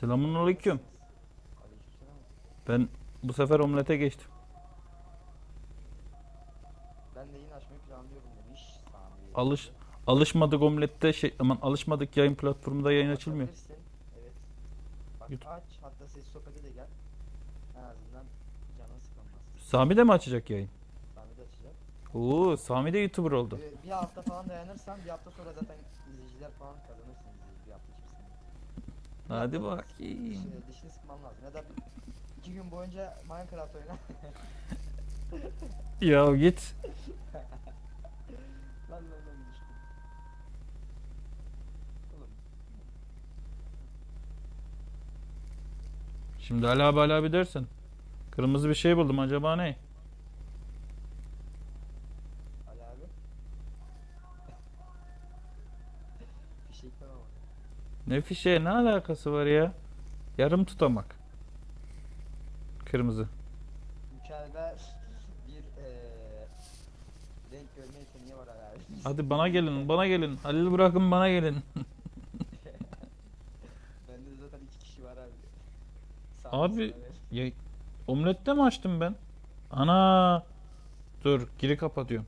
Selamun aleyküm. Ben bu sefer omlete geçtim. Ben de yayın açmayı planlıyorum demiş Sami. Alış alışmadık omlette şey aman alışmadık yayın platformunda yayın açılmıyor. Açabilirsin. Evet. Bak YouTube. aç hatta ses sohbete de gel. En azından canın sıkılmaz. Sami de mi açacak yayın? Sami de açacak. Oo, Sami de YouTuber oldu. Ee, bir hafta falan dayanırsan bir hafta sonra zaten izleyiciler falan kazanırsın bir hafta içerisinde. Bir Hadi bakayım. Dişini, dişini sıkman lazım. Ya da iki gün boyunca Minecraft oyna. Ya git. lan lan lan düştüm. Oğlum Şimdi Ali abi Ali abi dersin. Kırmızı bir şey buldum acaba ne? Ali abi. Fişek var ama. Ne fişeğe ne alakası var ya? Yarım tutamak. Kırmızı. Mükemmel bir eee renk görme yeteneği var abi. Hadi bana gelin, bana gelin. Halil bırakın bana gelin. Bende zaten iki kişi var abi. Sağ Abi ya omlette mi açtım ben? Ana. Dur, geri kapatıyorum.